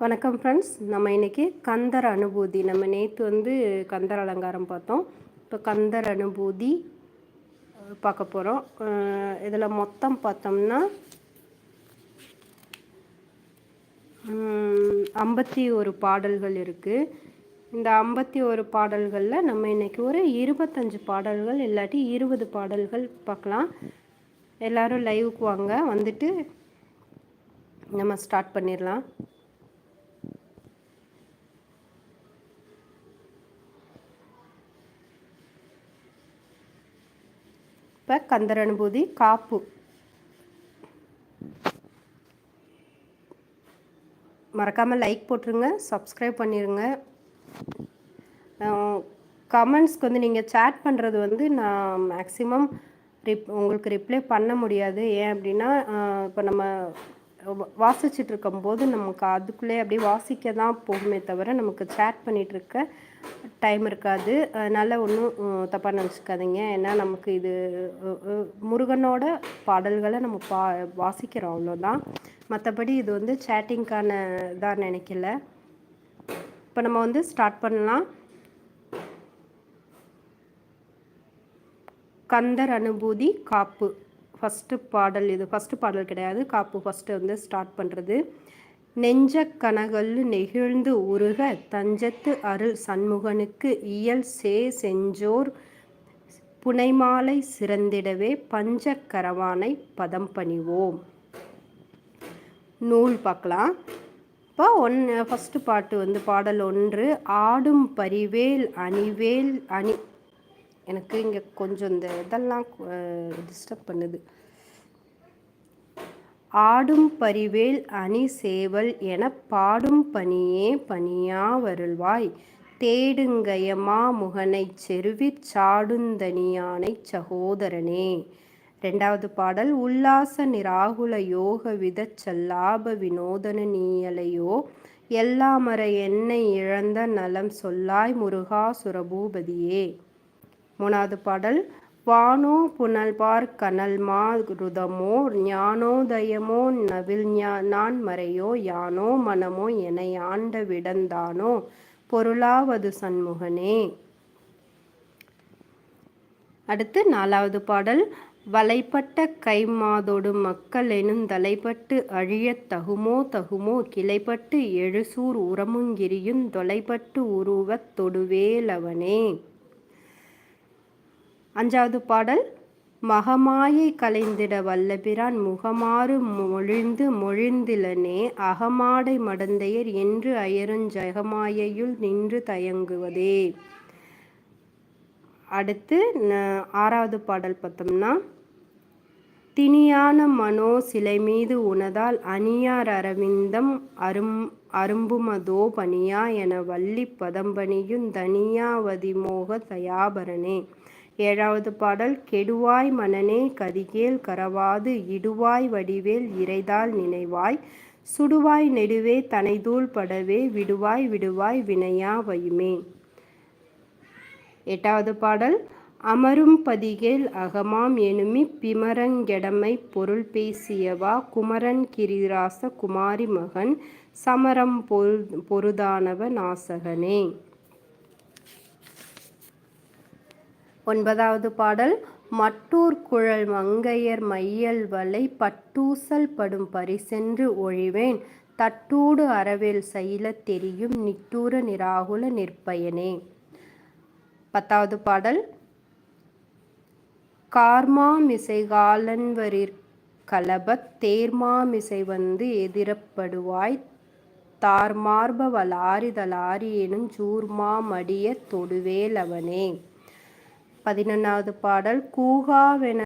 வணக்கம் ஃப்ரெண்ட்ஸ் நம்ம இன்றைக்கி கந்தர் அனுபூதி. நம்ம நேற்று வந்து கந்தர் அலங்காரம் பார்த்தோம். இப்போ கந்தர் அனுபூதி பார்க்க போகிறோம் இதில் மொத்தம் பார்த்தோம்னா ஐம்பத்தி ஒரு பாடல்கள் இருக்குது இந்த ஐம்பத்தி ஒரு பாடல்களில் நம்ம இன்றைக்கி ஒரு இருபத்தஞ்சு பாடல்கள் இல்லாட்டி இருபது பாடல்கள் பார்க்கலாம். எல்லோரும் லைவுக்கு வாங்க. வந்துட்டு நம்ம ஸ்டார்ட் பண்ணிடலாம். இப்போ கந்தர் அனுபூதி காப்பு. மறக்காமல் லைக் போட்டுருங்க சப்ஸ்கிரைப் பண்ணிடுங்க கமெண்ட்ஸ்க்கு வந்து நீங்கள் சேட் பண்ணுறது வந்து நான் மேக்ஸிமம் ரிப் உங்களுக்கு ரிப்ளை பண்ண முடியாது. ஏன் அப்படின்னா இப்போ நம்ம வாசிச்சுட்டு இருக்கும்போது நமக்கு அதுக்குள்ளே அப்படியே வாசிக்க தான் போகுமே தவிர நமக்கு சேட் பண்ணிகிட்ருக்க டைம் இருக்காது. அதனால் ஒன்றும் தப்பாக நினச்சிக்காதீங்க. ஏன்னா நமக்கு இது முருகனோட பாடல்களை நம்ம பா வாசிக்கிறோம் அவ்வளோதான். மற்றபடி இது வந்து சேட்டிங்க்கான இதாக நினைக்கல. இப்போ நம்ம வந்து ஸ்டார்ட் பண்ணலாம். கந்தர் அனுபூதி காப்பு. ஃபஸ்ட்டு பாடல் இது ஃபஸ்ட்டு பாடல் கிடையாது. காப்பு ஃபஸ்ட்டு வந்து ஸ்டார்ட் பண்ணுறது நெஞ்ச கனகல் நெகிழ்ந்து உருக தஞ்சத்து அருள் சண்முகனுக்கு இயல் சே செஞ்சோர் புனைமாலை சிறந்திடவே பஞ்ச கரவானை பதம் பணிவோம். நூல் பார்க்கலாம். இப்போ ஒன் ஃபஸ்ட்டு பாட்டு வந்து பாடல் ஒன்று ஆடும் பரிவேல் அணிவேல் அணி எனக்கு இங்கே கொஞ்சம் இந்த இதெல்லாம் டிஸ்டர்ப் பண்ணுது. ஆடும் பரிவேல் அணி சேவல் என பாடும் பணியே பணியா வருள்வாய். தேடுங்கயமா முகனை செருவி சாடுந்தனியானை சகோதரனே. ரெண்டாவது பாடல் உல்லாச நிராகுல யோக வித சல்லாப வினோதன நீயலையோ எல்லாமர என்னை இழந்த நலம் சொல்லாய் முருகா சுரபூபதியே. மூணாவது பாடல் வானோ புனல்பார் கனல்மா ருதமோ ஞானோதயமோ நவில் நான் மறையோ யானோ மனமோ என ஆண்ட விடந்தானோ பொருளாவது சண்முகனே. அடுத்து நாலாவது பாடல் வலைப்பட்ட கைமாதோடு மக்கள் எனும் தலைப்பட்டு அழியத் தகுமோ தகுமோ கிளைப்பட்டு எழுசூர் உரமுங்கிரியும் தொலைப்பட்டு உருவத் தொடுவேலவனே. அஞ்சாவது பாடல் மகமாயை கலைந்திட வல்லபிரான் முகமாறு மொழிந்து மொழிந்திலனே அகமாடை மடந்தையர் என்று அயருஞ்சகமாயையுள் நின்று தயங்குவதே. அடுத்து ஆறாவது பாடல் பார்த்தோம்னா திணியான மனோ சிலை மீது உனதால் அணியார் அரவிந்தம் அரும் அரும்புமதோ பணியா என வள்ளி பதம்பணியும் தனியாவதிமோக தயாபரனே. ஏழாவது பாடல் கெடுவாய் மனனே கதிகேல் கரவாது இடுவாய் வடிவேல் இறைதால் நினைவாய் சுடுவாய் நெடுவே தனைதூள் படவே விடுவாய் விடுவாய் வினையா வையுமே. எட்டாவது பாடல் அமரும் பதிகேல் அகமாம் எனுமி பிமரங்கெடமை பொருள் பேசியவா குமரன் கிரிராச குமாரி மகன் சமரம் பொருதானவ நாசகனே. ஒன்பதாவது பாடல் மட்டூர் குழல் மங்கையர் மையல் வலை பட்டூசல் படும் பரிசென்று ஒழிவேன். தட்டூடு அறவேல் சைல தெரியும் நிட்டூர நிராகுல நிற்பயனே. பத்தாவது பாடல் கார்மாமிசை காலன்வரிற் கலபத் தேர்மாமிசை வந்து எதிரப்படுவாய் தார்மார்ப வலாரிதலாரி எனும் ஜூர்மா மடிய தொடுவேலவனே பதினொன்றாவது பாடல் கூகாவென